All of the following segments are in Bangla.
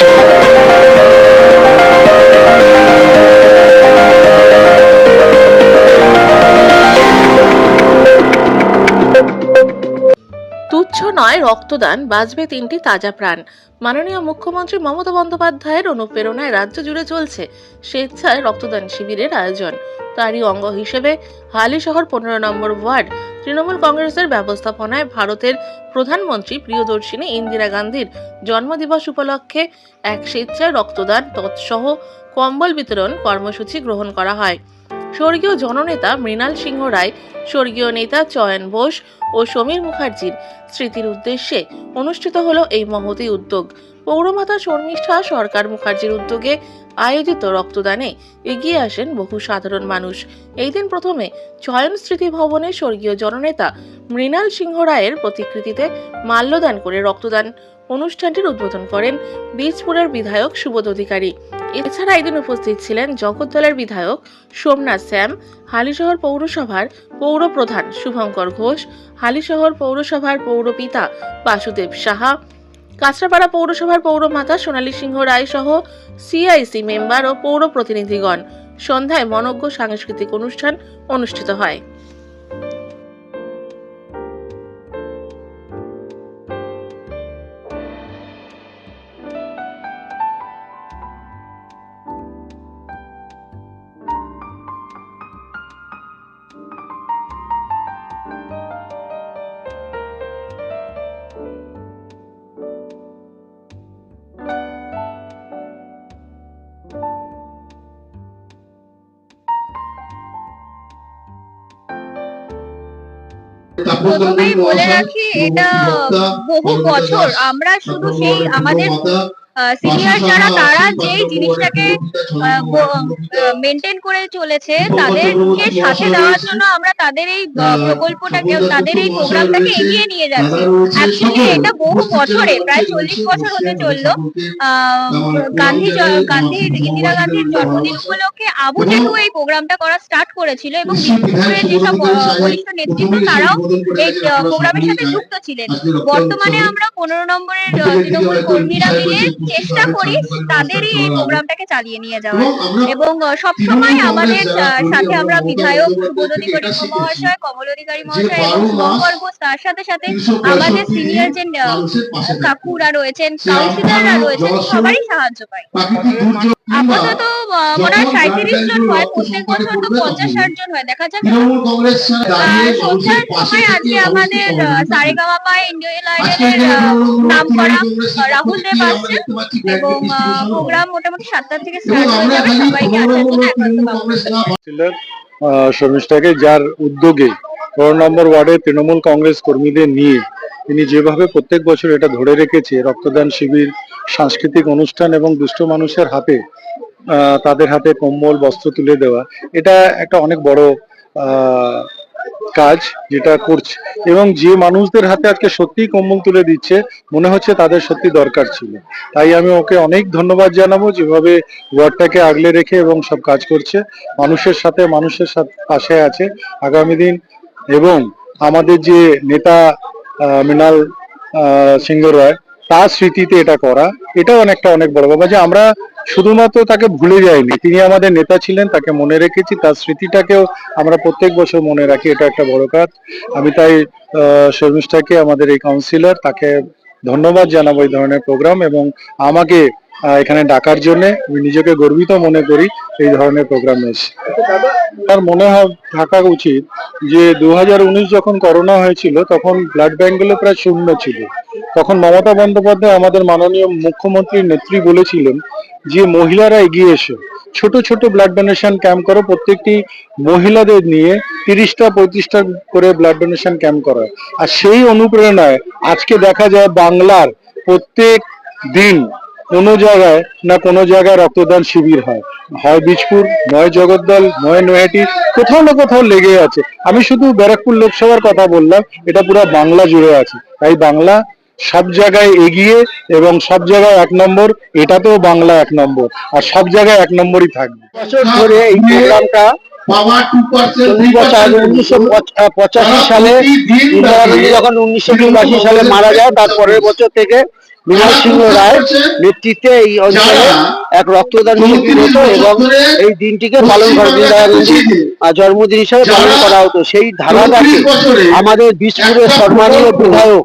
Thank you. নয়, রক্তদান বাঁচবে তিনটি তাজা প্রাণ। মাননীয় মুখ্যমন্ত্রী মমতা বন্দ্যোপাধ্যায়ের অনুপ্রেরণায় রাজ্য জুড়ে চলছে স্বেচ্ছায় রক্তদান শিবিরের আয়োজন। তারই অঙ্গ হিসেবে হালিশহর পনেরো নম্বর ওয়ার্ড, তৃণমূল কংগ্রেসের ব্যবস্থাপনায় ভারতের প্রধানমন্ত্রী প্রিয়দর্শিনী ইন্দিরা গান্ধীর জন্মদিবস উপলক্ষে এক স্বেচ্ছায় রক্তদান, তৎসহ কম্বল বিতরণ কর্মসূচি গ্রহণ করা হয়। স্বর্গীয় জননেতা মৃণাল সিংহ রায়, স্বর্গীয় নেতা চয়ন বোস ও সমীর মুখার্জির স্মৃতির উদ্দেশ্যে অনুষ্ঠিত হলো এই মহতি উদ্যোগ। পৌরমাতা শর্মিষ্ঠা সরকার মুখার্জির উদ্যোগে আয়োজিত রক্তদানে এগিয়ে আসেন বহু সাধারণ মানুষ। এই দিন প্রথমে চয়ন স্মৃতি ভবনে স্বর্গীয় জননেতা মৃণাল সিংহ রায়ের প্রতিকৃতিতে মাল্যদান করে রক্তদান অনুষ্ঠানটির উদ্বোধন করেন বীজপুরের বিধায়ক সুবোধ অধিকারী। এছাড়া এদিন উপস্থিত ছিলেন জগদ্দলের বিধায়ক সোমনাথ শ্যাম হালিশহর পৌরসভার পৌর প্রধান শুভঙ্কর ঘোষ, হালিশহর পৌরসভার পৌরপিতা বাসুদেব সাহা, কাঁচরাপাড়া পৌরসভার পৌরমাতা সোনালী সিংহ রায় সহ সিআইসি মেম্বার ও পৌর প্রতিনিধিগণ সন্ধ্যায় মনজ্ঞ সাংস্কৃতিক অনুষ্ঠান অনুষ্ঠিত হয়। প্রথমেই বলে রাখি এটা বহু বছর আমরা শুধু সেই আমাদের সিনিয়র যারা তারা যেই জিনিসটাকে মেনটেন করে চলেছে তাদেরকে সাথে দেওয়ার জন্য আমরা তাদের এই প্রকল্পটাকে তাদের এই প্রোগ্রামটাকে এগিয়ে নিয়ে যাচ্ছি। অ্যাকচুয়ালি এটা বহু বছরে প্রায় চল্লিশ বছর হতে চলল। গান্ধী গান্ধী ইন্দিরা গান্ধীর জন্মদিন উপলক্ষে আবু জেটু এই প্রোগ্রামটা করা স্টার্ট করেছিল এবং বিষ্ণুপুরের যেসব বরিষ্ঠ নেতৃত্ব তারাও এই প্রোগ্রামের সাথে যুক্ত ছিলেন। বর্তমানে আমরা পনেরো নম্বরের তৃণমূল কর্মীরা মিলে চেষ্টা করি তাদেরই এই প্রোগ্রামটাকে চালিয়ে নিয়ে যাওয়ার। এবং সবসময় আমাদের সাথে আমরা বিধায়ক সুবোধ অধিকারী মহাশয় কমল অধিকারী মহাশয় এবং ঘোষ তার সাথে সাথে আমাদের সিনিয়র যে কাকুরা রয়েছেন কাউন্সিলররা রয়েছেন সবারই সাহায্য পাই আপাতত মনে হয় সাঁত্রিশ জন হয় প্রত্যেক বছর তো পঞ্চাশ ষাট জন হয় দেখা যাক তৃণমূল কংগ্রেস দাঁড়িয়ে আহ, সন্ধ্যার সময় আজকে আমাদের সারেগামাপা ইন্ডিয়ান আইডলের নাম করা রাহুল দেব আসছেন এবং প্রোগ্রাম মোটামুটি সাতটা থেকে স্টার্ট হয়ে যাবে সবাইকে আসার জন্য একান্ত বাবু ছিলেন আহ, শর্মিষ্ঠাকে যার উদ্যোগে পনেরো নম্বর ওয়ার্ডে তৃণমূল কংগ্রেস কর্মীদের নিয়ে তিনি যেভাবে প্রত্যেক বছর এটা ধরে রেখেছে রক্তদান শিবির সাংস্কৃতিক অনুষ্ঠান এবং দুষ্ট মানুষের হাতে তাদের হাতে কম্বল, বস্ত্র তুলে দেওয়া। এটা একটা অনেক বড় কাজ যেটা করছে। এবং যে মানুষদের হাতে আজকে সত্যি কম্বল তুলে দিচ্ছে, মনে হচ্ছে তাদের সত্যি দরকার ছিল। তাই আমি ওকে অনেক ধন্যবাদ জানাব যেভাবে ওয়ার্ডটাকে আগলে রেখে এবং সব কাজ করছে। মানুষের সাথে মানুষের সাথে, পাশে আছে। আগামী দিন এবং আমাদের যে নেতা মৃণাল সিংহ রায়, তার স্মৃতিতে এটা করা, এটাও অনেকটা অনেক বড় ব্যাপার। যে আমরা শুধুমাত্র তাকে ভুলে যায়নি। তিনি আমাদের নেতা ছিলেন, তাকে মনে রেখেছি, তার স্মৃতিটাকেও আমরা প্রত্যেক বছর মনে রাখি, এটা একটা বড় কাজ। আমি তাই শর্মিষ্ঠাকে, আমাদের এই কাউন্সিলর তাকে ধন্যবাদ জানাব এই ধরনের প্রোগ্রাম এবং আমাকে এখানে ডাকার জন্য আমি নিজেকে গর্বিত মনে করি এই ধরনের প্রোগ্রাম এসে। তার মনে থাকা উচিত যে দুহাজার উনিশ যখন করোনা হয়েছিল, তখন ব্লাড ব্যাঙ্কগুলো প্রায় শূন্য ছিল। তখন মমতা বন্দ্যোপাধ্যায় আমাদের মাননীয় মুখ্যমন্ত্রীর নেত্রী বলেছিলেন যে, মহিলারা এগিয়ে এসো। ছোট ছোট ব্লাড ডোনেশন ক্যাম্প করো। প্রত্যেকটি মহিলাদের নিয়ে তিরিশটা, পঁয়ত্রিশটা করে ব্লাড ডোনেশন ক্যাম্প করা আর সেই অনুপ্রেরণায় আজকে দেখা যায় বাংলার প্রত্যেক দিন কোনো জায়গায় না কোনো জায়গায় রক্তদান শিবির হয়। হয় বীজপুর নয় জগদ্দল নয় নয়াটি কোথাও না কোথাও লেগে আছে। আমি শুধু ব্যারাকপুর লোকসভার কথা বললাম এটা পুরো বাংলা জুড়ে আছে। তাই বাংলা সব জায়গায় এগিয়ে এবং সব জায়গায় এক নম্বর এটা তো বাংলা এক নম্বর আর সব জায়গায় এক নম্বরই থাকবে। বছর ধরে এই প্রোগ্রামটা পঁচাশি সালে যখন উনিশশো তিরাশি সালে মারা যায় তার পরের বছর থেকে মৃণাল সিংহ রায়ের নেতৃত্বে এই অঞ্চলে এক রক্তদান শিবির হতো এবং এই দিনটিকে পালন করা জন্মদিন হিসাবে পালন করা হতো। সেই ধারাবাহিক আমাদের বিষ্ণুরের সম্মানীয় বিধায়ক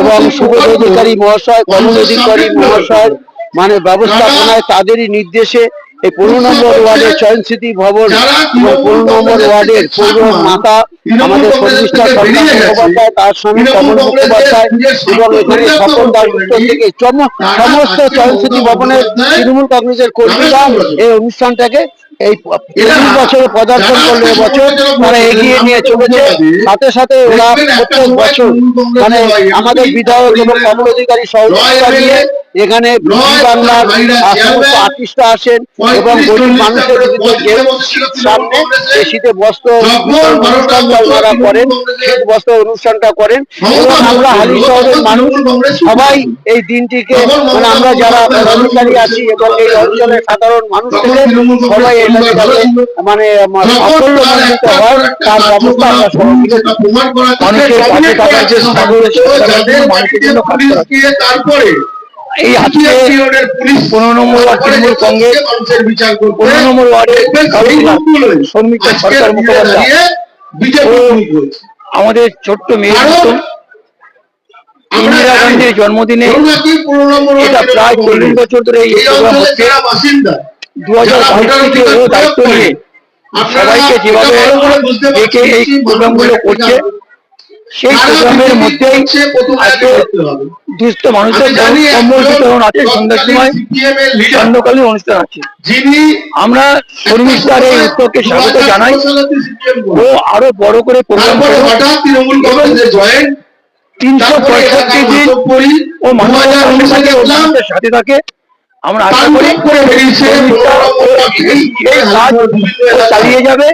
এবং সুবোধ অধিকারী মহাশয় কমল অধিকারী মহাশয় মানে ব্যবস্থাপনায় তাদেরই নির্দেশে এই পনেরো নম্বর ওয়ার্ডের চয়নস্মৃতি ভবন পনেরো নম্বর ওয়ার্ডের পূর্ব মাতা আমাদের প্রতিষ্ঠা সরকার মুখোপাধ্যায় তার সঙ্গে কমল মুখোপাধ্যায় এবং এখানে সকল দায়িত্ব থেকে সমস্ত চয়নস্মৃতি ভবনের তৃণমূল কংগ্রেসের কর্মীরা এই অনুষ্ঠানটাকে এই তারা এগিয়ে নিয়ে সাথে সাথে ওরা প্রত্যেক বছর মানে আমাদের বিধায়ক এবং অনুষ্ঠানটা করেন, শীত বস্ত্র অনুষ্ঠানটা করেন এবং আমরা হালি শহরের মানুষ, সবাই এই দিনটিকে মানে আমরা যারা আছি এবং এই অঞ্চলের সাধারণ মানুষ সবাই মানে তারপরে এই আজকে পনেরো নম্বর ওয়ার্ড তৃণমূল কংগ্রেস পনেরো নম্বর ওয়ার্ডে শ্রমিক সরকার মুখোপাধ্যায় আমাদের ছোট্ট মেয়ে ইন্দিরা গান্ধীর জন্মদিনে এটা প্রায় চল্লিশ বছর ধরে এই প্রোগ্রাম হচ্ছে। দু হাজার ও দায়িত্ব নিয়ে সবাইকে যেভাবে ডেকে এই প্রোগ্রামগুলো করছে সেই প্রোগ্রামের মধ্যেই আজকে দুস্থ মানুষের কম্বল বিতরণ আছে সন্ধ্যার সময় খণ্ডকালীন অনুষ্ঠান আছে। আমরা শর্মিষ্ঠার এই উদ্যোগকে স্বাগত জানাই ও আরও বড় করে প্রোগ্রাম তারপরে হঠাৎ তৃণমূল কংগ্রেসে জয়েন তিনশো পঁয়ষট্টি দিন ও মানুষের সাথে থাকে। আমরা আশা করি চালিয়ে যাবে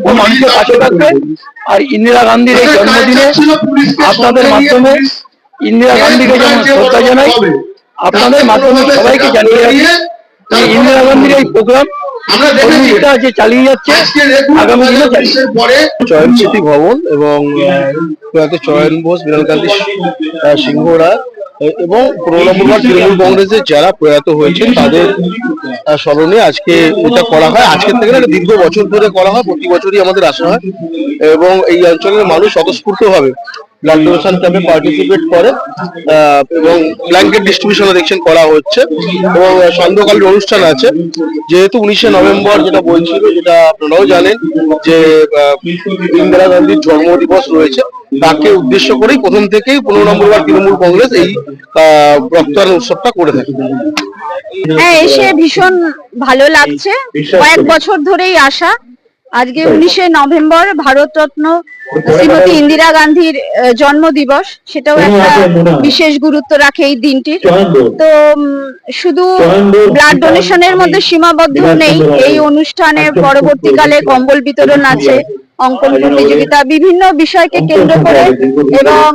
ও মানুষের পাশে থাকবে। আর ইন্দিরা গান্ধীর এই জন্মদিনে আপনাদের মাধ্যমে ইন্দিরা গান্ধীকে যেমন শ্রদ্ধা জানাই আপনাদের মাধ্যমে সবাইকে জানিয়ে রাখি যে ইন্দিরা গান্ধীর এই প্রোগ্রাম আমরা দেখেছি। যে চালিয়ে যাচ্ছে আগামী দিনে চয়ন স্মৃতি ভবন এবং চয়ন বোস বিরল কান্তি আহ, সিংহরা এবং পনেরো নম্বর তৃণমূল কংগ্রেসের যারা প্রয়াত হয়েছে তাদের স্মরণে আজকে এটা করা হয়। আজকের থেকে না দীর্ঘ বছর ধরে করা হয় প্রতি বছরই আমাদের আসা হয়। এবং এই অঞ্চলের মানুষ স্বতঃস্ফূর্ত ভাবে ব্লাড ডোনেশন ক্যাম্পে পার্টিসিপেট করে এবং ব্ল্যাঙ্কেট ডিস্ট্রিবিউশন দেখছেন করা হচ্ছে। এবং সন্ধ্যকালীন অনুষ্ঠান আছে। যেহেতু উনিশে নভেম্বর যেটা বলছিল যেটা আপনারাও জানেন যে ইন্দিরা গান্ধীর জন্মদিবস রয়েছে। তাকে উদ্দেশ্য করেই প্রথম থেকেই পনেরো নম্বর ওয়ার্ড তৃণমূল কংগ্রেস এই আহ, রক্তদান উৎসবটা করে থাকে। হ্যাঁ এসে ভীষণ ভালো লাগছে। কয়েক বছর ধরেই আসা আজকে উনিশে নভেম্বর ভারতরত্ন শ্রীমতী ইন্দিরা গান্ধীর জন্ম দিবস সেটাও একটা বিশেষ গুরুত্ব রাখে এই দিনটির তো শুধু ব্লাড ডোনেশনের মধ্যে সীমাবদ্ধ নেই। এই অনুষ্ঠানের পরবর্তীকালে কম্বল বিতরণ আছে। অঙ্কন প্রতিযোগিতা বিভিন্ন বিষয়কে কেন্দ্র করে এবং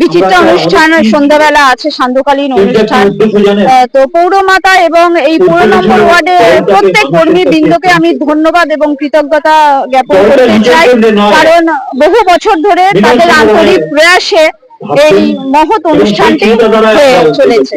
বিচিত্র অনুষ্ঠান সন্ধ্যাবেলা আছে সান্ধ্যকালীন অনুষ্ঠান। তো পৌরমাতা এবং এই পনেরো নম্বর ওয়ার্ডে প্রত্যেক কর্মী বৃন্দকে আমি ধন্যবাদ এবং কৃতজ্ঞতা জ্ঞাপন করতে চাই। কারণ বহু বছর ধরে তাদের আন্তরিক প্রয়াসে এই মহৎ অনুষ্ঠানটি হয়ে চলেছে।